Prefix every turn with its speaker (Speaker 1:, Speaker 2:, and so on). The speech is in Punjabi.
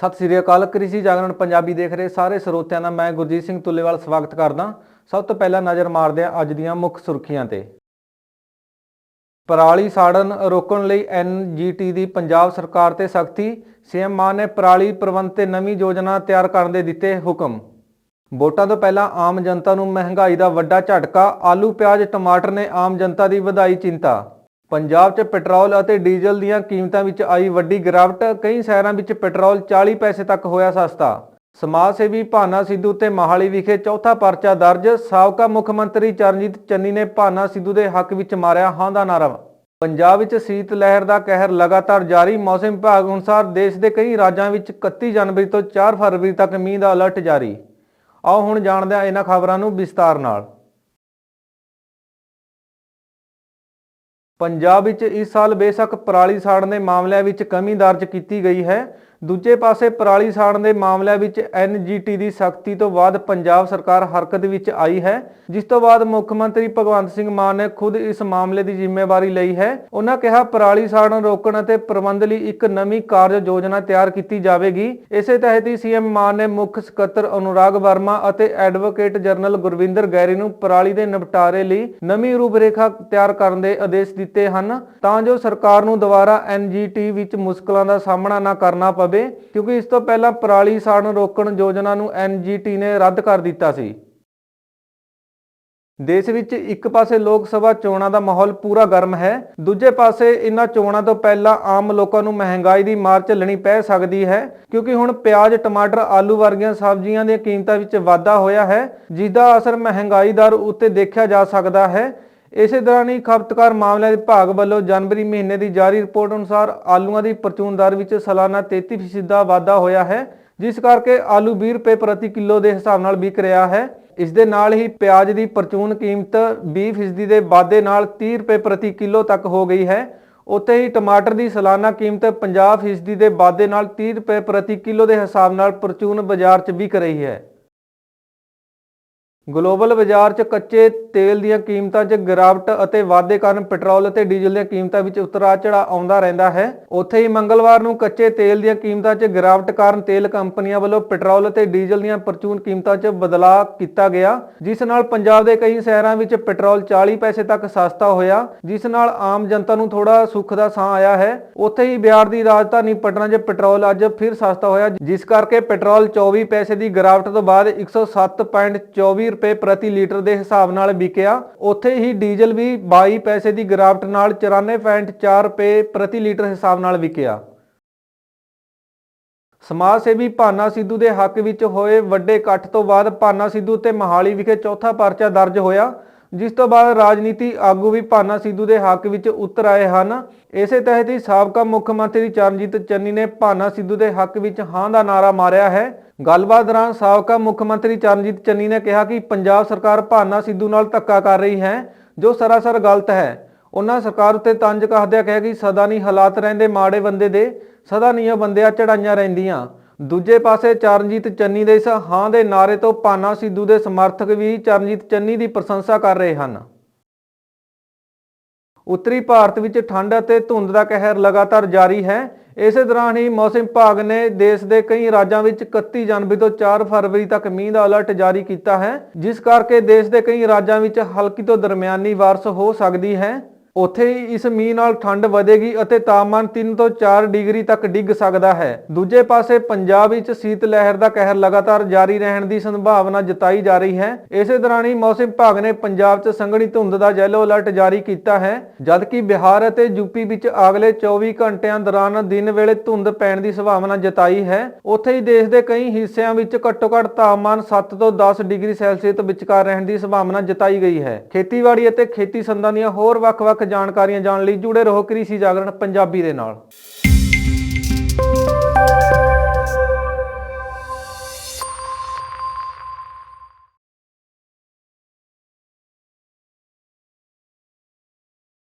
Speaker 1: ਸਤਿ ਸ੍ਰੀ ਅਕਾਲ, ਕ੍ਰਿਸ਼ੀ ਜਾਗਰਣ ਪੰਜਾਬੀ ਦੇਖ ਰਹੇ ਸਾਰੇ ਸਰੋਤਿਆਂ ਦਾ ਮੈਂ ਗੁਰਜੀਤ ਸਿੰਘ ਤੁੱਲੇਵਾਲ ਸਵਾਗਤ ਕਰਦਾ। ਸਭ ਤੋਂ ਪਹਿਲਾਂ ਨਜ਼ਰ ਮਾਰਦੇ ਹਾਂ ਅੱਜ ਦੀਆਂ ਮੁੱਖ ਸੁਰਖੀਆਂ ਤੇ। ਪਰਾਲੀ ਸਾੜਨ, ਰੋਕਣ ਲਈ ਐਨਜੀਟੀ ਦੀ ਪੰਜਾਬ ਸਰਕਾਰ ਤੇ ਸਖਤੀ, ਸੀਐਮ ਮਾਨ ਨੇ ਪਰਾਲੀ ਪ੍ਰਬੰਧ ਤੇ ਨਵੀਂ ਯੋਜਨਾ ਤਿਆਰ ਕਰਨ ਦੇ ਦਿੱਤੇ ਹੁਕਮ। ਵੋਟਾਂ ਤੋਂ ਪਹਿਲਾਂ ਆਮ ਜਨਤਾ ਨੂੰ ਮਹਿੰਗਾਈ ਦਾ ਵੱਡਾ ਝਟਕਾ, ਆਲੂ, ਪਿਆਜ਼, ਟਮਾਟਰ ਨੇ ਆਮ ਜਨਤਾ ਦੀ ਵਧਾਈ ਚਿੰਤਾ। ਪੰਜਾਬ 'ਚ ਪੈਟਰੋਲ ਅਤੇ ਡੀਜ਼ਲ ਦੀਆਂ ਕੀਮਤਾਂ ਵਿੱਚ ਆਈ ਵੱਡੀ ਗਿਰਾਵਟ, ਕਈ ਸ਼ਹਿਰਾਂ ਵਿੱਚ ਪੈਟਰੋਲ 40 ਪੈਸੇ ਤੱਕ ਹੋਇਆ ਸਸਤਾ। ਸਮਾਜ ਸੇਵੀ ਭਾਨਾ ਸਿੱਧੂ ਤੇ ਮਹਾਲੀ ਵਿਖੇ ਚੌਥਾ ਪਰਚਾ ਦਰਜ, ਸਾਬਕਾ ਮੁੱਖ ਮੰਤਰੀ ਚਰਨਜੀਤ ਚੰਨੀ ਨੇ ਭਾਨਾ ਸਿੱਧੂ ਦੇ ਹੱਕ ਵਿੱਚ ਮਾਰਿਆ ਹਾਂ ਦਾ ਨਾਰਾ ਪੰਜਾਬ ਵਿੱਚ ਸੀਤ ਲਹਿਰ ਦਾ ਕਹਿਰ ਲਗਾਤਾਰ ਜਾਰੀ, ਮੌਸਮ ਵਿਭਾਗ ਅਨੁਸਾਰ ਦੇਸ਼ ਦੇ ਕਈ ਰਾਜਾਂ ਵਿੱਚ 31 ਜਨਵਰੀ ਤੋਂ 4 ਫਰਵਰੀ ਤੱਕ ਮੀਂਹ ਦਾ ਅਲਰਟ ਜਾਰੀ। ਆਓ ਹੁਣ ਜਾਣਦੇ ਹਾਂ ਇਹਨਾਂ ਖਬਰਾਂ ਨੂੰ ਵਿਸਤਾਰ ਨਾਲ। ਪੰਜਾਬ ਵਿੱਚ ਇਸ ਸਾਲ ਬੇਸ਼ੱਕ ਪਰਾਲੀ ਸਾੜਨ ਦੇ ਮਾਮਲਿਆਂ ਵਿੱਚ ਕਮੀ ਦਰਜ ਕੀਤੀ ਗਈ ਹੈ। ਦੂਜੇ ਪਾਸੇ ਪਰਾਲੀ ਸਾੜਨ ਦੇ ਮਾਮਲਿਆਂ ਵਿੱਚ ਐਨਜੀਟੀ ਦੀ ਸਖਤੀ ਤੋਂ ਬਾਅਦ ਪੰਜਾਬ ਸਰਕਾਰ ਹਰਕਤ ਵਿੱਚ ਆਈ ਹੈ, ਜਿਸ ਤੋਂ ਬਾਅਦ ਮੁੱਖ ਮੰਤਰੀ ਭਗਵੰਤ ਸਿੰਘ ਮਾਨ ਨੇ ਖੁਦ ਇਸ ਮਾਮਲੇ ਦੀ ਜ਼ਿੰਮੇਵਾਰੀ ਲਈ ਹੈ। ਉਹਨਾਂ ਕਿਹਾ, ਪਰਾਲੀ ਸਾੜਨ, ਰੋਕਣ ਅਤੇ ਪ੍ਰਬੰਧ ਲਈ ਇੱਕ ਨਵੀਂ ਕਾਰਜ ਯੋਜਨਾ ਤਿਆਰ ਕੀਤੀ ਜਾਵੇਗੀ। ਇਸੇ ਤਹਿਤ ਹੀ ਸੀਐਮ ਮਾਨ ਨੇ ਮੁੱਖ ਸਕੱਤਰ ਅਨੁਰਾਗ ਵਰਮਾ ਅਤੇ ਐਡਵੋਕੇਟ ਜਨਰਲ ਗੁਰਵਿੰਦਰ ਗੈਰੀ ਨੂੰ ਪਰਾਲੀ ਦੇ ਨਿਪਟਾਰੇ ਲਈ ਨਵੀਂ ਰੂਪਰੇਖਾ ਤਿਆਰ ਕਰਨ ਦੇ ਆਦੇਸ਼ ਦਿੱਤੇ ਹਨ। ਤਾਂ ਜੋ ਸਰਕਾਰ ਨੂੰ ਦੁਬਾਰਾ ਐਨਜੀਟੀ ਵਿੱਚ ਮੁਸ਼ਕਲਾਂ ਦਾ ਸਾਹਮਣਾ ਨਾ ਕਰਨਾ ਪਵੇ। ਕਿਉਂਕਿ ਇਸ ਤੋਂ ਪਹਿਲਾਂ ਪਰਾਲੀ ਸਾੜਨ, ਰੋਕਣ ਯੋਜਨਾ ਨੂੰ ਐਨਜੀਟੀ ਨੇ ਰੱਦ ਕਰ ਦਿੱਤਾ ਸੀ। ਦੇਸ਼ ਵਿੱਚ ਇੱਕ ਪਾਸੇ ਲੋਕ ਸਭਾ ਚੋਣਾਂ ਦਾ ਮਾਹੌਲ ਪੂਰਾ ਗਰਮ ਹੈ, ਦੂਜੇ ਪਾਸੇ ਇਨ੍ਹਾਂ ਚੋਣਾਂ ਤੋਂ ਪਹਿਲਾਂ ਆਮ ਲੋਕਾਂ ਨੂੰ ਮਹਿੰਗਾਈ ਦੀ ਮਾਰ ਝੱਲਣੀ ਪੈ ਸਕਦੀ ਹੈ, ਕਿਉਂਕਿ ਹੁਣ ਪਿਆਜ਼, ਟਮਾਟਰ, ਆਲੂ ਵਰਗੀਆਂ ਸਬਜ਼ੀਆਂ ਦੀਆਂ ਕੀਮਤਾਂ ਵਿੱਚ ਵਾਧਾ ਹੋਇਆ ਹੈ ਜਿਸ ਦਾ ਅਸਰ ਮਹਿੰਗਾਈ ਦਰ ਉੱਤੇ ਦੇਖਿਆ ਜਾ ਸਕਦਾ ਹੈ। ਇਸੇ ਦੌਰਾਨ ਹੀ ਖਪਤਕਾਰ ਮਾਮਲਿਆਂ ਵਿਭਾਗ ਵੱਲੋਂ ਜਨਵਰੀ ਮਹੀਨੇ ਦੀ ਜਾਰੀ ਰਿਪੋਰਟ ਅਨੁਸਾਰ ਆਲੂਆਂ ਦੀ ਪ੍ਰਚੂਨ ਦਰ ਵਿੱਚ ਸਾਲਾਨਾ 33% ਦਾ ਵਾਧਾ ਹੋਇਆ ਹੈ, ਜਿਸ ਕਰਕੇ ਆਲੂ 20 ਰੁਪਏ ਪ੍ਰਤੀ ਕਿਲੋ ਦੇ ਹਿਸਾਬ ਨਾਲ ਵਿਕ ਰਿਹਾ ਹੈ। ਇਸ ਦੇ ਨਾਲ ਹੀ ਪਿਆਜ਼ ਦੀ ਪ੍ਰਚੂਨ ਕੀਮਤ 20% ਦੇ ਵਾਧੇ ਨਾਲ 30 ਰੁਪਏ ਪ੍ਰਤੀ ਕਿਲੋ ਤੱਕ ਹੋ ਗਈ ਹੈ। ਉੱਥੇ ਹੀ ਟਮਾਟਰ ਦੀ ਸਾਲਾਨਾ ਕੀਮਤ 50% ਦੇ ਵਾਧੇ ਨਾਲ 30 ਰੁਪਏ ਪ੍ਰਤੀ ਕਿਲੋ ਦੇ ਹਿਸਾਬ ਨਾਲ ਪ੍ਰਚੂਨ ਬਾਜ਼ਾਰ 'ਚ ਵਿਕ ਰਹੀ ਹੈ। ਗਲੋਬਲ ਬਾਜ਼ਾਰ 'ਚ ਕੱਚੇ ਤੇਲ ਦੀਆਂ ਕੀਮਤਾਂ 'ਚ ਗਿਰਾਵਟ ਅਤੇ ਵਾਧੇ ਕਾਰਨ ਪੈਟਰੋਲ ਅਤੇ ਡੀਜ਼ਲ ਦੀਆਂ ਕੀਮਤਾਂ ਵਿੱਚ ਉਤਰਾਅ ਚੜਾਅ ਆਉਂਦਾ ਰਹਿੰਦਾ ਹੈ। ਉੱਥੇ ਹੀ ਮੰਗਲਵਾਰ ਨੂੰ ਕੱਚੇ ਤੇਲ ਦੀਆਂ ਕੀਮਤਾਂ 'ਚ ਗਿਰਾਵਟ ਕਾਰਨ ਤੇਲ ਕੰਪਨੀਆਂ ਵੱਲੋਂ ਪੈਟਰੋਲ ਅਤੇ ਡੀਜ਼ਲ ਦੀਆਂ ਪ੍ਰਚੂਨ ਕੀਮਤਾਂ 'ਚ ਬਦਲਾਅ ਕੀਤਾ ਗਿਆ, ਜਿਸ ਨਾਲ ਪੰਜਾਬ ਦੇ ਕਈ ਸ਼ਹਿਰਾਂ ਵਿੱਚ ਪੈਟਰੋਲ 40 ਪੈਸੇ ਤੱਕ ਸਸਤਾ ਹੋਇਆ, ਜਿਸ ਨਾਲ ਆਮ ਜਨਤਾ ਨੂੰ ਥੋੜਾ ਸੁੱਖ ਦਾ ਸਾਹ ਆਇਆ ਹੈ। ਉੱਥੇ ਹੀ ਬਿਹਾਰ ਦੀ ਰਾਜਧਾਨੀ ਪਟਨਾ 'ਚ ਪੈਟਰੋਲ ਅੱਜ ਫਿਰ ਸਸਤਾ ਹੋਇਆ, ਜਿਸ ਕਰਕੇ ਪੈਟਰੋਲ 24 ਪੈਸੇ ਦੀ ਗਿਰਾਵਟ ਤੋਂ ਬਾਅਦ 107.24 ਰੁਪਏ ਪ੍ਰਤੀ ਲੀਟਰ ਦੇ ਹਿਸਾਬ ਨਾਲ ਵਿਕਿਆ। ਉੱਥੇ ਹੀ ਡੀਜ਼ਲ ਵੀ 22 ਪੈਸੇ ਦੀ ਗਿਰਾਵਟ ਨਾਲ 94.4 ਰੁਪਏ ਪ੍ਰਤੀ ਲੀਟਰ ਹਿਸਾਬ ਨਾਲ ਵਿਕਿਆ। ਸਮਾਜ ਸੇਵੀ ਭਾਨਾ ਸਿੱਧੂ ਦੇ ਹੱਕ ਵਿੱਚ ਹੋਏ ਵੱਡੇ ਇਕੱਠ ਤੋਂ ਬਾਅਦ ਭਾਨਾ ਸਿੱਧੂ ਤੇ ਮਹਾਲੀ ਵਿਖੇ ਚੌਥਾ ਪਰਚਾ ਦਰਜ ਹੋਇਆ, ਜਿਸ ਤੋਂ ਬਾਅਦ ਰਾਜਨੀਤੀ ਆਗੂ ਵੀ ਭਾਨਾ ਸਿੱਧੂ ਦੇ ਹੱਕ ਵਿੱਚ ਉਤਰ ਆਏ ਹਨ। ਇਸੇ ਤਹਿਤ ਹੀ ਸਾਬਕਾ ਮੁੱਖ ਮੰਤਰੀ ਚਰਨਜੀਤ ਚੰਨੀ ਨੇ ਭਾਨਾ ਸਿੱਧੂ ਦੇ ਹੱਕ ਵਿੱਚ ਹਾਂ ਦਾ ਨਾਰਾ ਮਾਰਿਆ ਹੈ। ਗੱਲਬਾਤ ਦੌਰਾਨ ਸਾਬਕਾ ਮੁੱਖ ਮੰਤਰੀ ਚਰਨਜੀਤ ਚੰਨੀ ਨੇ ਕਿਹਾ ਕਿ ਪੰਜਾਬ ਸਰਕਾਰ ਭਾਨਾ ਸਿੱਧੂ ਨਾਲ ਧੱਕਾ ਕਰ ਰਹੀ ਹੈ, ਜੋ ਸਰਾਸਰ ਗਲਤ ਹੈ। ਉਹਨਾਂ ਸਰਕਾਰ ਉੱਤੇ ਤੰਜ ਕਹਦਿਆਂ ਕਿਹਾ ਕਿ ਸਦਾ ਨਹੀਂ ਹਾਲਾਤ ਰਹਿੰਦੇ ਮਾੜੇ ਬੰਦੇ ਦੇ, ਸਦਾ ਨਹੀਂ ਉਹ ਬੰਦਿਆਂ ਚੜਾਈਆਂ ਰਹਿੰਦੀਆਂ। ਦੂਜੇ ਪਾਸੇ ਚਰਨਜੀਤ ਚੰਨੀ ਦੇ ਇਸ ਹਾਂ ਦੇ ਨਾਰੇ ਤੋਂ ਭਾਨਾ ਸਿੱਧੂ ਦੇ ਸਮਰਥਕ ਵੀ ਚਰਨਜੀਤ ਚੰਨੀ ਦੀ ਪ੍ਰਸ਼ੰਸਾ ਕਰ ਰਹੇ ਹਨ। ਉੱਤਰੀ ਭਾਰਤ ਵਿੱਚ ਠੰਡ ਅਤੇ ਧੁੰਦ ਦਾ ਕਹਿਰ ਲਗਾਤਾਰ ਜਾਰੀ ਹੈ। ਇਸੇ ਦੌਰਾਨ ਹੀ ਮੌਸਮ ਵਿਭਾਗ ਨੇ ਦੇਸ਼ ਦੇ ਕਈ ਰਾਜਾਂ ਵਿੱਚ 31 ਜਨਵਰੀ ਤੋਂ 4 ਫਰਵਰੀ ਤੱਕ ਮੀਂਹ ਦਾ ਅਲਰਟ ਜਾਰੀ ਕੀਤਾ ਹੈ, ਜਿਸ ਕਰਕੇ ਦੇਸ਼ ਦੇ ਕਈ ਰਾਜਾਂ ਵਿੱਚ ਹਲਕੀ ਤੋਂ ਦਰਮਿਆਨੀ ਬਾਰਿਸ਼ ਹੋ ਸਕਦੀ ਹੈ। ਉੱਥੇ ਹੀ ਇਸ ਮੀਂਹ ਨਾਲ ਠੰਡ ਵਧੇਗੀ ਅਤੇ ਤਾਪਮਾਨ 3 ਤੋਂ 4 ਡਿਗਰੀ ਤੱਕ ਡਿੱਗ ਸਕਦਾ ਹੈ। ਦੂਜੇ ਪਾਸੇ ਪੰਜਾਬ ਵਿੱਚ ਸੀਤ ਲਹਿਰ ਦਾ ਕਹਿਰ ਲਗਾਤਾਰ ਜਾਰੀ ਰਹਿਣ ਦੀ ਸੰਭਾਵਨਾ ਜਤਾਈ ਜਾ ਰਹੀ ਹੈ। ਇਸੇ ਦੌਰਾਨ ਹੀ ਮੌਸਮ ਵਿਭਾਗ ਨੇ ਪੰਜਾਬ 'ਚ ਸੰਘਣੀ ਧੁੰਦ ਦਾ ਯੈਲੋ ਅਲਰਟ ਜਾਰੀ ਕੀਤਾ ਹੈ, ਜਦਕਿ ਬਿਹਾਰ ਅਤੇ ਯੂਪੀ ਵਿੱਚ ਅਗਲੇ 24 ਘੰਟਿਆਂ ਦੌਰਾਨ ਦਿਨ ਵੇਲੇ ਧੁੰਦ ਪੈਣ ਦੀ ਸੰਭਾਵਨਾ ਜਤਾਈ ਹੈ। ਉੱਥੇ ਹੀ ਦੇਸ਼ ਦੇ ਕਈ ਹਿੱਸਿਆਂ ਵਿੱਚ ਘੱਟੋ-ਘੱਟ ਤਾਪਮਾਨ 7 ਤੋਂ 10 ਡਿਗਰੀ ਸੈਲਸੀਅਸ ਵਿਚਕਾਰ ਰਹਿਣ ਦੀ ਸੰਭਾਵਨਾ ਜਤਾਈ ਗਈ ਹੈ। ਖੇਤੀਬਾੜੀ ਅਤੇ ਖੇਤੀ ਸੰਦਾਂ ਦੀਆਂ ਹੋਰ ਵੱਖ-ਵੱਖ ਜਾਣਕਾਰੀਆਂ ਜਾਣ ਲਈ ਜੁੜੇ ਰਹੋ ਕ੍ਰਿਸ਼ੀ ਜਾਗਰਣ ਪੰਜਾਬੀ ਦੇ ਨਾਲ।